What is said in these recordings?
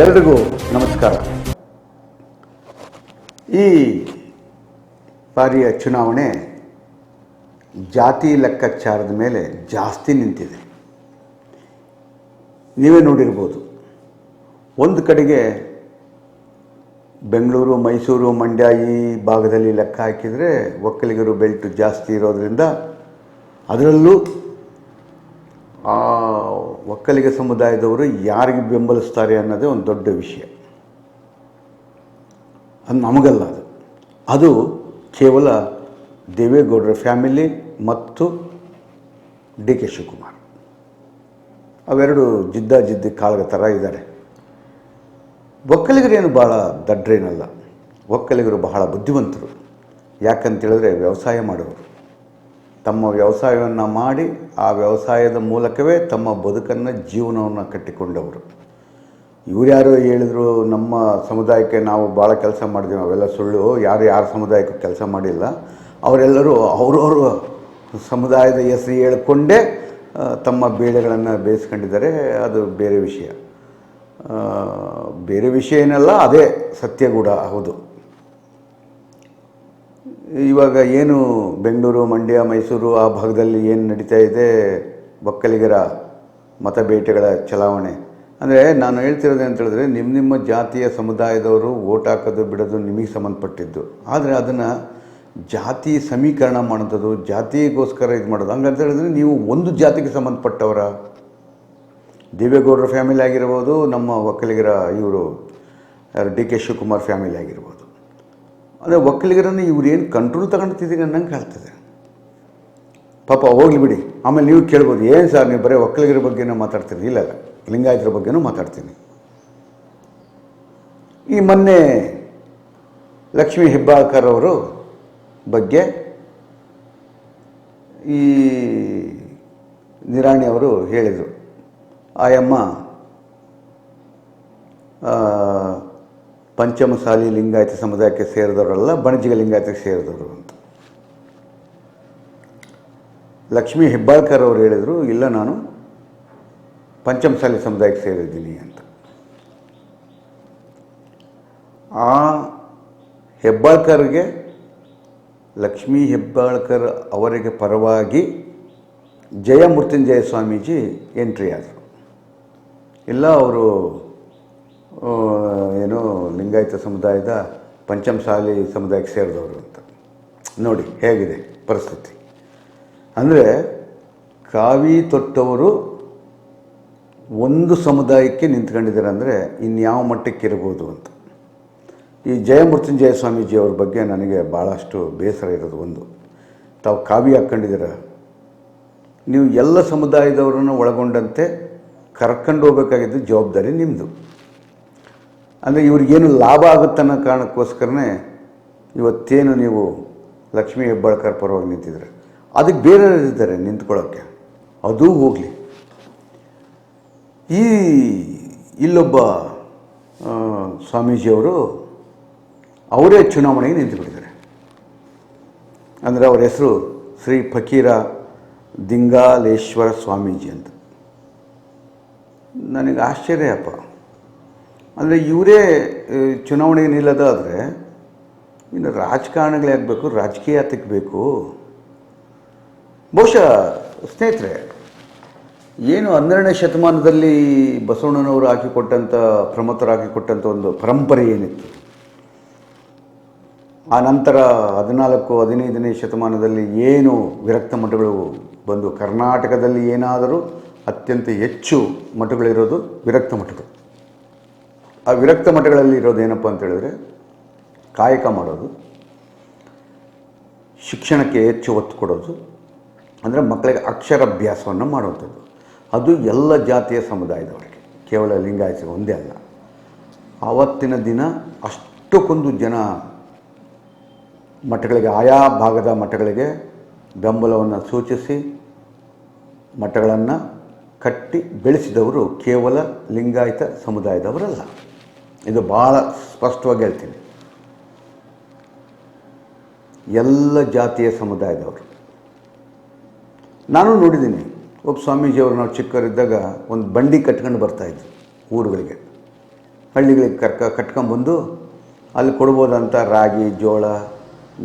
ಎಲ್ರಿಗೂ ನಮಸ್ಕಾರ. ಈ ಬಾರಿಯ ಚುನಾವಣೆ ಜಾತಿ ಲೆಕ್ಕಾಚಾರದ ಮೇಲೆ ಜಾಸ್ತಿ ನಿಂತಿದೆ. ನೀವೇ ನೋಡಿರ್ಬೋದು. ಒಂದು ಕಡೆಗೆ ಬೆಂಗಳೂರು, ಮೈಸೂರು, ಮಂಡ್ಯ ಈ ಭಾಗದಲ್ಲಿ ಲೆಕ್ಕ ಹಾಕಿದರೆ ಒಕ್ಕಲಿಗರು ಬೆಲ್ಟ್ ಜಾಸ್ತಿ ಇರೋದರಿಂದ ಅದರಲ್ಲೂ ಆ ಒಕ್ಕಲಿಗ ಸಮುದಾಯದವರು ಯಾರಿಗೆ ಬೆಂಬಲಿಸ್ತಾರೆ ಅನ್ನೋದೇ ಒಂದು ದೊಡ್ಡ ವಿಷಯ. ಅದು ನಮಗಲ್ಲ ಅದು. ಅದು ಕೇವಲ ದೇವೇಗೌಡರ ಫ್ಯಾಮಿಲಿ ಮತ್ತು ಡಿ ಕೆ ಶಿವಕುಮಾರ್. ಅವೆರಡು ಜಿದ್ದ ಜಿದ್ದಿ ಕಾಳಗ ಥರ ಇದ್ದಾರೆ. ಒಕ್ಕಲಿಗರೇನು ಭಾಳ ದಡ್ರೇನಲ್ಲ. ಒಕ್ಕಲಿಗರು ಬಹಳ ಬುದ್ಧಿವಂತರು. ಯಾಕಂತೇಳಿದ್ರೆ ವ್ಯವಸಾಯ ಮಾಡೋರು ತಮ್ಮ ವ್ಯವಸಾಯವನ್ನು ಮಾಡಿ ಆ ವ್ಯವಸಾಯದ ಮೂಲಕವೇ ತಮ್ಮ ಬದುಕನ್ನು ಜೀವನವನ್ನು ಕಟ್ಟಿಕೊಂಡವರು. ಇವ್ರು ಯಾರು ಹೇಳಿದ್ರು, ನಮ್ಮ ಸಮುದಾಯಕ್ಕೆ ನಾವು ಭಾಳ ಕೆಲಸ ಮಾಡಿದ್ವಿ, ಅವೆಲ್ಲ ಸುಳ್ಳು, ಯಾರು ಯಾರ ಸಮುದಾಯಕ್ಕೆ ಕೆಲಸ ಮಾಡಿಲ್ಲ. ಅವರೆಲ್ಲರೂ ಅವರವರು ಸಮುದಾಯದ ಹೆಸರು ಹೇಳಿಕೊಂಡೇ ತಮ್ಮ ಬೇಳೆಗಳನ್ನು ಬೇಯಿಸ್ಕೊಂಡಿದ್ದಾರೆ, ಅದು ಬೇರೆ ವಿಷಯ. ಬೇರೆ ವಿಷಯ ಏನಲ್ಲ, ಅದೇ ಸತ್ಯ ಕೂಡ, ಹೌದು. ಇವಾಗ ಏನು ಬೆಂಗಳೂರು, ಮಂಡ್ಯ, ಮೈಸೂರು ಆ ಭಾಗದಲ್ಲಿ ಏನು ನಡೀತಾ ಇದೆ? ಒಕ್ಕಲಿಗರ ಮತಬೇಟೆಗಳ ಚಲಾವಣೆ. ಅಂದರೆ ನಾನು ಹೇಳ್ತಿರೋದು ಅಂತ ಹೇಳಿದ್ರೆ ನಿಮ್ಮ ನಿಮ್ಮ ಜಾತಿಯ ಸಮುದಾಯದವರು ಓಟ್ ಹಾಕೋದು ಬಿಡೋದು ನಿಮಗೆ ಸಂಬಂಧಪಟ್ಟಿದ್ದು. ಆದರೆ ಅದನ್ನು ಜಾತಿ ಸಮೀಕರಣ ಮಾಡೋದು ಜಾತಿಗೋಸ್ಕರ ಇದು ಮಾಡೋದು. ಹಂಗಂತ ಹೇಳಿದ್ರೆ ನೀವು ಒಂದು ಜಾತಿಗೆ ಸಂಬಂಧಪಟ್ಟವರ? ದೇವೇಗೌಡರ ಫ್ಯಾಮಿಲಿ ಆಗಿರ್ಬೋದು, ನಮ್ಮ ಒಕ್ಕಲಿಗರ ಇವರು ಡಿ ಕೆ ಶಿವಕುಮಾರ್ ಫ್ಯಾಮಿಲಿ ಆಗಿರ್ಬೋದು. ಅಂದರೆ ಒಕ್ಕಲಿಗರನ್ನು ಇವ್ರು ಏನು ಕಂಟ್ರೋಲ್ ತಗೊಂಡಿದ್ದೀರಿ ಅನ್ನಂಗೆ ಕಾಣ್ತದೆ ಪಾಪ ಹೋಗ್ಲಿ ಬಿಡಿ. ಆಮೇಲೆ ನೀವು ಕೇಳ್ಬೋದು, ಏನು ಸರ್ ನೀವು ಬರೀ ಒಕ್ಕಲಿಗರ ಬಗ್ಗೆನೂ ಮಾತಾಡ್ತೀರಿ? ಇಲ್ಲ ಲಿಂಗಾಯತರ ಬಗ್ಗೆನೂ ಮಾತಾಡ್ತೀನಿ. ಈ ಮೊನ್ನೆ ಲಕ್ಷ್ಮೀ ಹೆಬ್ಬಾಳ್ಕರ್ ಅವರು ಬಗ್ಗೆ ಈ ನಿರಾಣಿ ಅವರು ಹೇಳಿದರು. ಆಯಮ್ಮ ಪಂಚಮಸಾಲಿ ಲಿಂಗಾಯತ ಸಮುದಾಯಕ್ಕೆ ಸೇರಿದವರಲ್ಲ ಬಣಜಿಗ ಲಿಂಗಾಯತಕ್ಕೆ ಸೇರಿದವರು ಅಂತ. ಲಕ್ಷ್ಮೀ ಹೆಬ್ಬಾಳ್ಕರ್ ಅವರು ಹೇಳಿದರು, ಇಲ್ಲ ನಾನು ಪಂಚಮಸಾಲಿ ಸಮುದಾಯಕ್ಕೆ ಸೇರಿದ್ದೀನಿ ಅಂತ. ಆ ಹೆಬ್ಬಾಳ್ಕರ್ಗೆ, ಲಕ್ಷ್ಮೀ ಹೆಬ್ಬಾಳ್ಕರ್ ಅವರಿಗೆ ಪರವಾಗಿ ಜಯಮೃತ್ಯುಂಜಯ ಸ್ವಾಮೀಜಿ ಎಂಟ್ರಿ ಆದರು ಇಲ್ಲ, ಅವರು ಏನು ಲಿಂಗಾಯತ ಸಮುದಾಯದ ಪಂಚಮಸಾಲಿ ಸಮುದಾಯಕ್ಕೆ ಸೇರಿದವರು ಅಂತ. ನೋಡಿ, ಹೇಗಿದೆ ಪರಿಸ್ಥಿತಿ. ಅಂದರೆ, ಕಾವಿ ತೊಟ್ಟವರು ಒಂದು ಸಮುದಾಯಕ್ಕೆ ನಿಂತ್ಕೊಂಡಿದ್ದಾರೆ ಅಂದರೆ ಇನ್ಯಾವ ಮಟ್ಟಕ್ಕೆ ಇರ್ಬೋದು ಅಂತ. ಈ ಜಯಮೃತ್ಯುಂಜಯ ಸ್ವಾಮೀಜಿ ಅವ್ರ ಬಗ್ಗೆ ನನಗೆ ಭಾಳಷ್ಟು ಬೇಸರ ಇರೋದು ಒಂದು. ತಾವು ಕಾವಿ ಹಾಕ್ಕೊಂಡಿದ್ದೀರ? ನೀವು ಎಲ್ಲ ಸಮುದಾಯದವರನ್ನು ಒಳಗೊಂಡಂತೆ ಕರ್ಕೊಂಡು ಹೋಗಬೇಕಾಗಿದ್ದು ಜವಾಬ್ದಾರಿ ನಿಮ್ಮದು ಅಂದರೆ ಇವ್ರಿಗೇನು ಲಾಭ ಆಗುತ್ತೆ ಅನ್ನೋ ಕಾರಣಕ್ಕೋಸ್ಕರನೇ ಇವತ್ತೇನು ನೀವು ಲಕ್ಷ್ಮೀ ಹೆಬ್ಬಾಳ್ಕರ್ ಪರವಾಗಿ ನಿಂತಿದ್ರೆ ಅದಕ್ಕೆ ಬೇರೆ ಇದ್ದಾರೆ ನಿಂತ್ಕೊಳ್ಳೋಕ್ಕೆ? ಅದೂ ಹೋಗಲಿ. ಈ ಇಲ್ಲೊಬ್ಬ ಸ್ವಾಮೀಜಿಯವರು ಅವರೇ ಚುನಾವಣೆಗೆ ನಿಂತುಬಿಟ್ಟಿದ್ದಾರೆ. ಅಂದರೆ ಅವರ ಹೆಸರು ಶ್ರೀ ಫಕೀರ ದಿಂಗಾಲೇಶ್ವರ ಸ್ವಾಮೀಜಿ ಅಂತ. ನನಗೆ ಆಶ್ಚರ್ಯಪ್ಪ ಅಂದರೆ ಇವರೇ ಚುನಾವಣೆ ಚುನಾವಣೆಗೆ ನಿಲ್ಲೋದಾದರೆ ಇನ್ನು ರಾಜಕಾರಣಗಳೇ ಆಗಬೇಕು, ರಾಜಕೀಯ ತೆಗಬೇಕು ಬೇಕು. ಬಹುಶಃ, ಸ್ನೇಹಿತರೆ, ಏನು ಹನ್ನೆರಡನೇ ಶತಮಾನದಲ್ಲಿ ಬಸವಣ್ಣನವರು ಹಾಕಿಕೊಟ್ಟಂಥ ಪ್ರಮುಖರು ಹಾಕಿಕೊಟ್ಟಂಥ ಒಂದು ಪರಂಪರೆ ಏನಿತ್ತು? ಆ ನಂತರ ಹದಿನಾಲ್ಕು, ಹದಿನೈದನೇ ಶತಮಾನದಲ್ಲಿ ಏನು ವಿರಕ್ತ ಮಠಗಳು ಬಂದು, ಕರ್ನಾಟಕದಲ್ಲಿ ಏನಾದರೂ ಅತ್ಯಂತ ಹೆಚ್ಚು ಮಠಗಳಿರೋದು ವಿರಕ್ತ ಮಠಗಳು. ಆ ವಿರಕ್ತ ಮಠಗಳಲ್ಲಿ ಇರೋದು ಏನಪ್ಪ ಅಂತ ಹೇಳಿದ್ರೆ ಕಾಯಕ ಮಾಡೋದು, ಶಿಕ್ಷಣಕ್ಕೆ ಹೆಚ್ಚು ಒತ್ತು ಕೊಡೋದು, ಅಂದರೆ ಮಕ್ಕಳಿಗೆ ಅಕ್ಷರಾಭ್ಯಾಸವನ್ನು ಮಾಡುವಂಥದ್ದು. ಅದು ಎಲ್ಲ ಜಾತಿಯ ಸಮುದಾಯದವರಿಗೆ, ಕೇವಲ ಲಿಂಗಾಯತ ಒಂದೇ ಅಲ್ಲ. ಆವತ್ತಿನ ದಿನ ಅಷ್ಟಕ್ಕೊಂದು ಜನ ಮಠಗಳಿಗೆ, ಆಯಾ ಭಾಗದ ಮಠಗಳಿಗೆ ಬೆಂಬಲವನ್ನು ಸೂಚಿಸಿ ಮಠಗಳನ್ನು ಕಟ್ಟಿ ಬೆಳೆಸಿದವರು ಕೇವಲ ಲಿಂಗಾಯತ ಸಮುದಾಯದವರಲ್ಲ. ಇದು ಭಾಳ ಸ್ಪಷ್ಟವಾಗಿ ಹೇಳ್ತೀನಿ. ಎಲ್ಲ ಜಾತಿಯ ಸಮುದಾಯದವರು. ನಾನು ನೋಡಿದ್ದೀನಿ, ಒಬ್ಬ ಸ್ವಾಮೀಜಿಯವರು ನಾವು ಚಿಕ್ಕವರಿದ್ದಾಗ ಒಂದು ಬಂಡಿ ಕಟ್ಕೊಂಡು ಬರ್ತಾಯಿದ್ವಿ ಊರುಗಳಿಗೆ. ಹಳ್ಳಿಗಳಿಗೆ ಕರ್ಕ ಕಟ್ಕೊಂಬಂದು ಅಲ್ಲಿ ಕೊಡ್ಬೋದಂತ ರಾಗಿ, ಜೋಳ,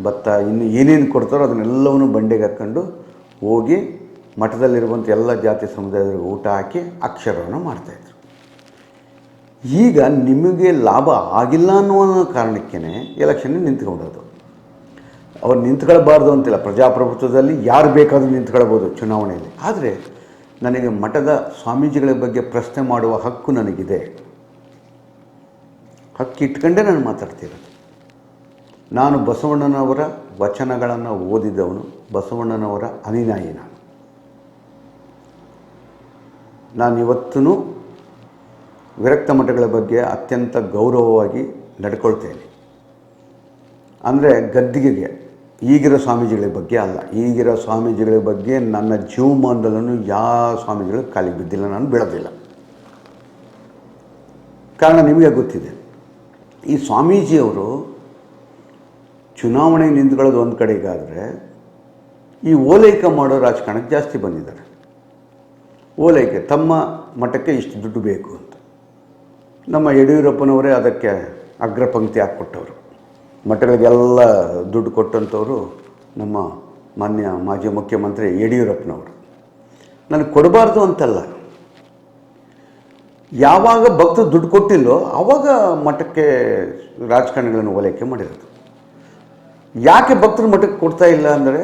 ಭತ್ತ, ಇನ್ನು ಏನೇನು ಕೊಡ್ತಾರೋ ಅದನ್ನೆಲ್ಲವನ್ನು ಬಂಡಿಗೆ ಹಾಕ್ಕೊಂಡು ಹೋಗಿ ಮಠದಲ್ಲಿರುವಂಥ ಎಲ್ಲ ಜಾತಿ ಸಮುದಾಯದವ್ರಿಗೆ ಊಟ ಹಾಕಿ ಅಕ್ಷರವನ್ನು ಮಾಡ್ತಾಯಿದ್ರು ಈಗ ನಿಮಗೆ ಲಾಭ ಆಗಿಲ್ಲ ಅನ್ನೋ ಕಾರಣಕ್ಕೇ ಎಲೆಕ್ಷನ್ ನಿಂತ್ಕೊಂಡೋದು ಅವ್ರು ನಿಂತ್ಕೊಳ್ಬಾರ್ದು ಅಂತಿಲ್ಲ. ಪ್ರಜಾಪ್ರಭುತ್ವದಲ್ಲಿ ಯಾರು ಬೇಕಾದರೂ ನಿಂತ್ಕೊಳ್ಬೋದು ಚುನಾವಣೆಯಲ್ಲಿ. ಆದರೆ ನನಗೆ ಮಠದ ಸ್ವಾಮೀಜಿಗಳ ಬಗ್ಗೆ ಪ್ರಶ್ನೆ ಮಾಡುವ ಹಕ್ಕು ನನಗಿದೆ. ಹಕ್ಕು ಇಟ್ಕೊಂಡೇ ನಾನು ಮಾತಾಡ್ತಿರೋದು. ನಾನು ಬಸವಣ್ಣನವರ ವಚನಗಳನ್ನು ಓದಿದವನು, ಬಸವಣ್ಣನವರ ಅನಿನಾಯಿ ನಾನು. ನಾನು ಇವತ್ತೂ ವಿರಕ್ತ ಮಠಗಳ ಬಗ್ಗೆ ಅತ್ಯಂತ ಗೌರವವಾಗಿ ನಡ್ಕೊಳ್ತೇನೆ. ಅಂದರೆ ಗದ್ದಿಗೆಗೆ, ಈಗಿರೋ ಸ್ವಾಮೀಜಿಗಳ ಬಗ್ಗೆ ಅಲ್ಲ. ಈಗಿರೋ ಸ್ವಾಮೀಜಿಗಳ ಬಗ್ಗೆ ನನ್ನ ಜೀವಮಾನದಲ್ಲೂ ಯಾವ ಸ್ವಾಮೀಜಿಗಳು ಕಾಲಿಗೆ ಬಿದ್ದಿಲ್ಲ, ನಾನು ಬೆಳೆದಿಲ್ಲ. ಕಾರಣ ನಿಮಗೆ ಗೊತ್ತಿದೆ. ಈ ಸ್ವಾಮೀಜಿಯವರು ಚುನಾವಣೆ ನಿಂತ್ಕೊಳ್ಳೋದು ಒಂದು ಕಡೆಗಾದರೆ, ಈ ಓಲೈಕೆ ಮಾಡೋ ರಾಜಕಾರಣಕ್ಕೆ ಜಾಸ್ತಿ ಬಂದಿದ್ದಾರೆ. ಓಲೈಕೆ, ತಮ್ಮ ಮಠಕ್ಕೆ ಇಷ್ಟು ದುಡ್ಡು ಬೇಕು ನಮ್ಮ ಯಡಿಯೂರಪ್ಪನವರೇ ಅದಕ್ಕೆ ಅಗ್ರಪಂಕ್ತಿ ಹಾಕ್ಕೊಟ್ಟವರು. ಮಠಗಳಿಗೆಲ್ಲ ದುಡ್ಡು ಕೊಟ್ಟಂಥವರು ನಮ್ಮ ಮಾನ್ಯ ಮಾಜಿ ಮುಖ್ಯಮಂತ್ರಿ ಯಡಿಯೂರಪ್ಪನವರು. ನನಗೆ ಕೊಡಬಾರ್ದು ಅಂತಲ್ಲ. ಯಾವಾಗ ಭಕ್ತರು ದುಡ್ಡು ಕೊಟ್ಟಿಲ್ಲೋ ಆವಾಗ ಮಠಕ್ಕೆ ರಾಜಕಾರಣಿಗಳನ್ನು ಓಲೈಕೆ ಮಾಡಿರೋದು. ಯಾಕೆ ಭಕ್ತರು ಮಠಕ್ಕೆ ಕೊಡ್ತಾ ಇಲ್ಲ ಅಂದರೆ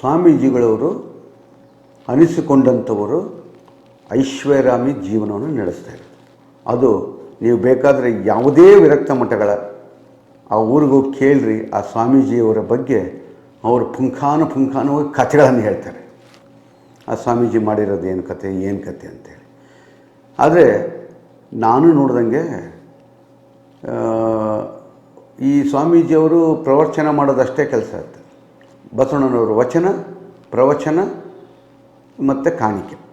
ಸ್ವಾಮೀಜಿಗಳವರು ಅನಿಸಿಕೊಂಡಂಥವರು ಐಶ್ವರ್ಯಾಮಿ ಜೀವನವನ್ನು ನಡೆಸ್ತಾ ಇರೋದು. ಅದು ನೀವು ಬೇಕಾದರೆ ಯಾವುದೇ ವಿರಕ್ತ ಮಠಗಳ, ಆ ಊರಿಗೂ ಕೇಳ್ರಿ, ಆ ಸ್ವಾಮೀಜಿಯವರ ಬಗ್ಗೆ ಅವರು ಪುಂಖಾನು ಪುಂಖಾನು ಕಥೆಗಳನ್ನು ಹೇಳ್ತಾರೆ. ಆ ಸ್ವಾಮೀಜಿ ಮಾಡಿರೋದು ಏನು ಕತೆ ಏನು ಕತೆ ಅಂತೇಳಿ. ಆದರೆ ನಾನು ನೋಡಿದಂಗೆ ಈ ಸ್ವಾಮೀಜಿಯವರು ಪ್ರವಚನ ಮಾಡೋದಷ್ಟೇ ಕೆಲಸ ಇರ್ತದೆ. ಬಸವಣ್ಣನವರು ವಚನ, ಪ್ರವಚನ ಮತ್ತು ಕಾಣಿಕೆ.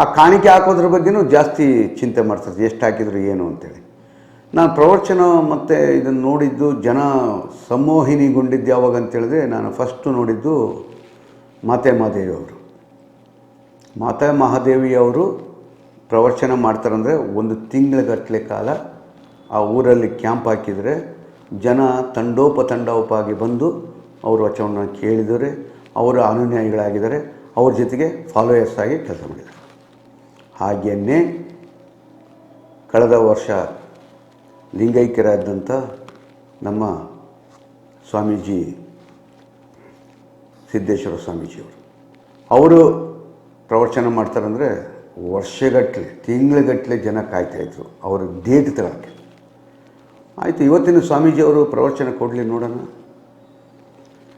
ಆ ಕಾಣಿಕೆ ಹಾಕೋದ್ರ ಬಗ್ಗೆನೂ ಜಾಸ್ತಿ ಚಿಂತೆ ಮಾಡ್ತಾರೆ, ಎಷ್ಟು ಹಾಕಿದ್ರು ಏನು ಅಂತೇಳಿ. ನಾನು ಪ್ರವಚನ ಮತ್ತು ಇದನ್ನು ನೋಡಿದ್ದು ಜನ ಸಂಮೋಹಿನಿಗೊಂಡಿದ್ದು ಯಾವಾಗ ಅಂತೇಳಿದ್ರೆ ನಾನು ಫಸ್ಟು ನೋಡಿದ್ದು ಮಾತೆ ಮಹಾದೇವಿ ಅವರು. ಮಾತೆ ಮಹಾದೇವಿ ಅವರು ಪ್ರವಚನ ಮಾಡ್ತಾರಂದರೆ ಒಂದು ತಿಂಗಳಗಟ್ಟಲೆ ಕಾಲ ಆ ಊರಲ್ಲಿ ಕ್ಯಾಂಪ್ ಹಾಕಿದರೆ ಜನ ತಂಡೋಪ ತಂಡೋಪಾಗಿ ಬಂದು ಅವರು ವಚನವನ್ನು ಕೇಳಿದರೆ ಅವರ ಅನುಯಾಯಿಗಳಾಗಿದ್ದಾರೆ, ಅವ್ರ ಜೊತೆಗೆ ಫಾಲೋಯರ್ಸ್ ಆಗಿ ಕೆಲಸ ಮಾಡಿದ್ದಾರೆ. ಹಾಗೆಯೇ ಕಳೆದ ವರ್ಷ ಲಿಂಗೈಕ್ಯರಾದಂಥ ನಮ್ಮ ಸ್ವಾಮೀಜಿ ಸಿದ್ದೇಶ್ವರ ಸ್ವಾಮೀಜಿಯವರು. ಅವರು ಪ್ರವಚನ ಮಾಡ್ತಾರಂದರೆ ವರ್ಷಗಟ್ಟಲೆ, ತಿಂಗಳಗಟ್ಟಲೆ ಜನ ಕಾಯ್ತಾಯಿದ್ರು ಅವರು ಡೇಟ್ ತಗೊಳಕ್ಕೆ ಆಯಿತು, ಇವತ್ತಿನ ಸ್ವಾಮೀಜಿಯವರು ಪ್ರವಚನ ಕೊಡಲಿ ನೋಡೋಣ.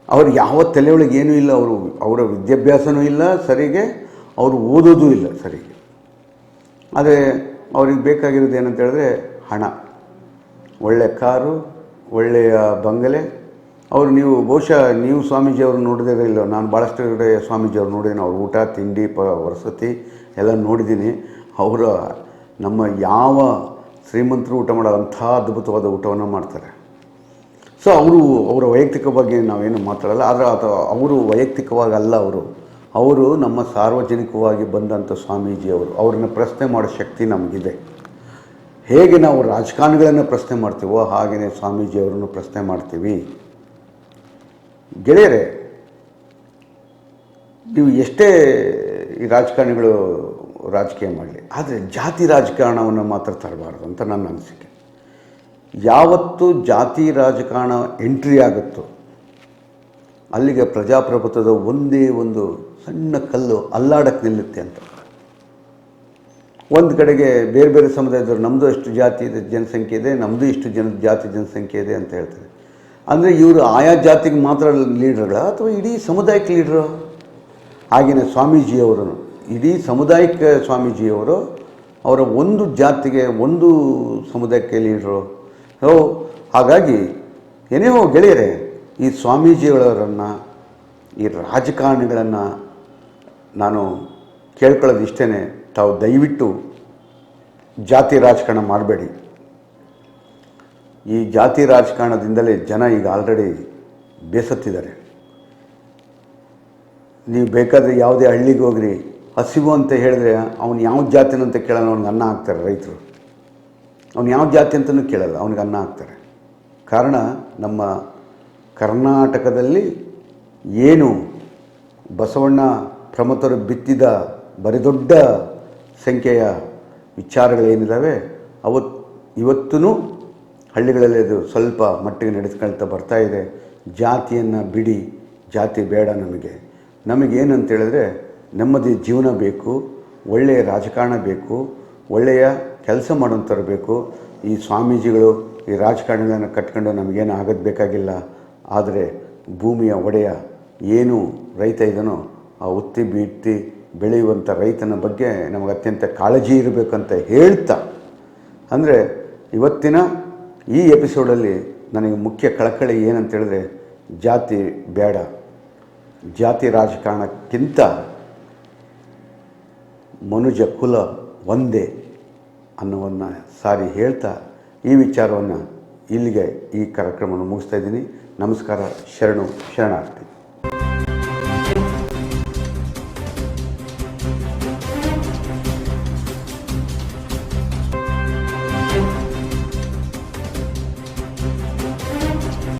ಅವ್ರು ಯಾವ ತಲೆ ಒಳಗೆ ಏನೂ ಇಲ್ಲ, ಅವರು, ಅವರ ವಿದ್ಯಾಭ್ಯಾಸನೂ ಇಲ್ಲ, ಸರಿಗೆ, ಅವರು ಓದೋದೂ ಇಲ್ಲ ಸರಿಗೆ. ಆದರೆ ಅವ್ರಿಗೆ ಬೇಕಾಗಿರೋದು ಏನಂತ ಹೇಳಿದ್ರೆ ಹಣ. ಒಳ್ಳೆ ಕಾರು, ಒಳ್ಳೆಯ ಬಂಗಲೆ. ಅವರು ನೀವು ಬಹುಶಃ ನೀವು ಸ್ವಾಮೀಜಿಯವರು ನೋಡಿದ್ರೆ ಇಲ್ಲ ನಾನು ಭಾಳಷ್ಟು ಕಡೆ ಸ್ವಾಮೀಜಿಯವ್ರು ನೋಡಿದ್ದೀನಿ. ಅವ್ರ ಊಟ, ತಿಂಡಿ, ಪ ವಸತಿ ಎಲ್ಲ ನೋಡಿದ್ದೀನಿ. ಅವರ ನಮ್ಮ ಯಾವ ಶ್ರೀಮಂತರು ಊಟ ಮಾಡೋ ಅಂಥ ಅದ್ಭುತವಾದ ಊಟವನ್ನು ಮಾಡ್ತಾರೆ. ಸೊ ಅವರು ಅವರ ವೈಯಕ್ತಿಕ ಬಗ್ಗೆ ನಾವೇನು ಮಾತಾಡಲ್ಲ. ಆದರೆ ಅಥವಾ ಅವರು ವೈಯಕ್ತಿಕವಾಗಿ ಅಲ್ಲ ಅವರು. ಅವರು ನಮ್ಮ ಸಾರ್ವಜನಿಕವಾಗಿ ಬಂದಂಥ ಸ್ವಾಮೀಜಿಯವರು, ಅವ್ರನ್ನ ಪ್ರಶ್ನೆ ಮಾಡೋ ಶಕ್ತಿ ನಮಗಿದೆ. ಹೇಗೆ ನಾವು ರಾಜಕಾರಣಿಗಳನ್ನು ಪ್ರಶ್ನೆ ಮಾಡ್ತೀವೋ ಹಾಗೆಯೇ ಸ್ವಾಮೀಜಿಯವರನ್ನು ಪ್ರಶ್ನೆ ಮಾಡ್ತೀವಿ. ಗೆಳೆಯರೇ, ನೀವು ಎಷ್ಟೇ ಈ ರಾಜಕಾರಣಿಗಳು ರಾಜಕೀಯ ಮಾಡಲಿ, ಆದರೆ ಜಾತಿ ರಾಜಕಾರಣವನ್ನು ಮಾತ್ರ ತರಬಾರ್ದು ಅಂತ ನನ್ನ ಅನಿಸಿಕೆ. ಯಾವತ್ತು ಜಾತಿ ರಾಜಕಾರಣ ಎಂಟ್ರಿ ಆಗುತ್ತೋ ಅಲ್ಲಿಗೆ ಪ್ರಜಾಪ್ರಭುತ್ವದ ಒಂದೇ ಒಂದು ಸಣ್ಣ ಕಲ್ಲು ಅಲ್ಲಾಡಕ್ಕೆ ನಿಲ್ಲುತ್ತೆ ಅಂತ. ಒಂದು ಕಡೆಗೆ ಬೇರೆ ಬೇರೆ ಸಮುದಾಯದವರು ನಮ್ಮದು ಎಷ್ಟು ಜಾತಿ ಇದೆ, ಜನಸಂಖ್ಯೆ ಇದೆ ನಮ್ಮದು ಇಷ್ಟು ಜನ ಜಾತಿ, ಜನಸಂಖ್ಯೆ ಇದೆ ಅಂತ ಹೇಳ್ತಾರೆ. ಅಂದರೆ ಇವರು ಆಯಾ ಜಾತಿಗೆ ಮಾತ್ರ ಲೀಡ್ರ್ಗಳ ಅಥವಾ ಇಡೀ ಸಮುದಾಯಕ್ಕೆ ಲೀಡ್ರು ಆಗಿನ ಸ್ವಾಮೀಜಿಯವರು, ಇಡೀ ಸಮುದಾಯಕ್ಕೆ ಸ್ವಾಮೀಜಿಯವರು ಅವರ ಒಂದು ಜಾತಿಗೆ, ಒಂದು ಸಮುದಾಯಕ್ಕೆ ಲೀಡ್ರು ಓ ಹಾಗಾಗಿ ಏನೇ ಗೆಳೆಯರೇ ಗೆಳೆಯರೆ ಈ ಸ್ವಾಮೀಜಿಗಳವರನ್ನು ಈ ರಾಜಕಾರಣಿಗಳನ್ನು ನಾನು ಕೇಳ್ಕೊಳ್ಳೋದು ಇಷ್ಟೇ ತಾವು ದಯವಿಟ್ಟು ಜಾತಿ ರಾಜಕಾರಣ ಮಾಡಬೇಡಿ. ಈ ಜಾತಿ ರಾಜಕಾರಣದಿಂದಲೇ ಜನ ಈಗ ಆಲ್ರೆಡಿ ಬೇಸತ್ತಿದ್ದಾರೆ. ನೀವು ಬೇಕಾದರೆ ಯಾವುದೇ ಹಳ್ಳಿಗೆ ಹೋಗ್ರಿ. ಹಸಿವು ಅಂತ ಹೇಳಿದ್ರೆ ಅವನು ಯಾವ ಜಾತಿನಂತ ಕೇಳಲ್ಲ, ಅವ್ನಿಗೆ ಅನ್ನ ಹಾಕ್ತಾರೆ ರೈತರು. ಅವನು ಯಾವ ಜಾತಿ ಅಂತಲೂ ಕೇಳಲ್ಲ, ಅವನಿಗೆ ಅನ್ನ ಹಾಕ್ತಾರೆ. ಕಾರಣ ನಮ್ಮ ಕರ್ನಾಟಕದಲ್ಲಿ ಏನು ಬಸವಣ್ಣ ಪ್ರಮುಖರು ಬಿತ್ತಿದ ಬರಿದೊಡ್ಡ ಸಂಖ್ಯೆಯ ವಿಚಾರಗಳೇನಿದ್ದಾವೆ ಅವತ್ತು ಇವತ್ತೂ ಹಳ್ಳಿಗಳಲ್ಲಿ ಅದು ಸ್ವಲ್ಪ ಮಟ್ಟಿಗೆ ನಡೆಸ್ಕೊಳ್ತಾ ಬರ್ತಾ ಇದೆ. ಜಾತಿಯನ್ನು ಬಿಡಿ, ಜಾತಿ ಬೇಡ ನಮಗೆ. ನಮಗೇನಂತ ಹೇಳಿದ್ರೆ ನೆಮ್ಮದಿ ಜೀವನ ಬೇಕು, ಒಳ್ಳೆಯ ರಾಜಕಾರಣ ಬೇಕು, ಒಳ್ಳೆಯ ಕೆಲಸ ಮಾಡೋಂಥವ್ರು ಬೇಕು. ಈ ಸ್ವಾಮೀಜಿಗಳು ಈ ರಾಜಕಾರಣಿಗಳನ್ನು ಕಟ್ಕೊಂಡು ನಮಗೇನು ಆಗೋದು ಬೇಕಾಗಿಲ್ಲ. ಆದರೆ ಭೂಮಿಯ ಒಡೆಯ ಏನು ರೈತ ಇದನೋ ಆ ಉತ್ತಿ ಬಿತ್ತಿ ಬೆಳೆಯುವಂಥ ರೈತನ ಬಗ್ಗೆ ನಮಗೆ ಅತ್ಯಂತ ಕಾಳಜಿ ಇರಬೇಕಂತ ಹೇಳ್ತಾ. ಅಂದರೆ ಇವತ್ತಿನ ಈ ಎಪಿಸೋಡಲ್ಲಿ ನನಗೆ ಮುಖ್ಯ ಕಳಕಳಿ ಏನಂತ ಹೇಳಿದ್ರೆ ಜಾತಿ ಬೇಡ. ಜಾತಿ ರಾಜಕಾರಣಕ್ಕಿಂತ ಮನುಜ ಕುಲ ಒಂದೇ ಅನ್ನೋವನ್ನು ಸಾರಿ ಹೇಳ್ತಾ ಈ ವಿಚಾರವನ್ನು ಇಲ್ಲಿಗೆ ಈ ಕಾರ್ಯಕ್ರಮವನ್ನು ಮುಗಿಸ್ತಾ ಇದ್ದೀನಿ. ನಮಸ್ಕಾರ ಶರಣು ಶರಣಾರ್ಥಿ.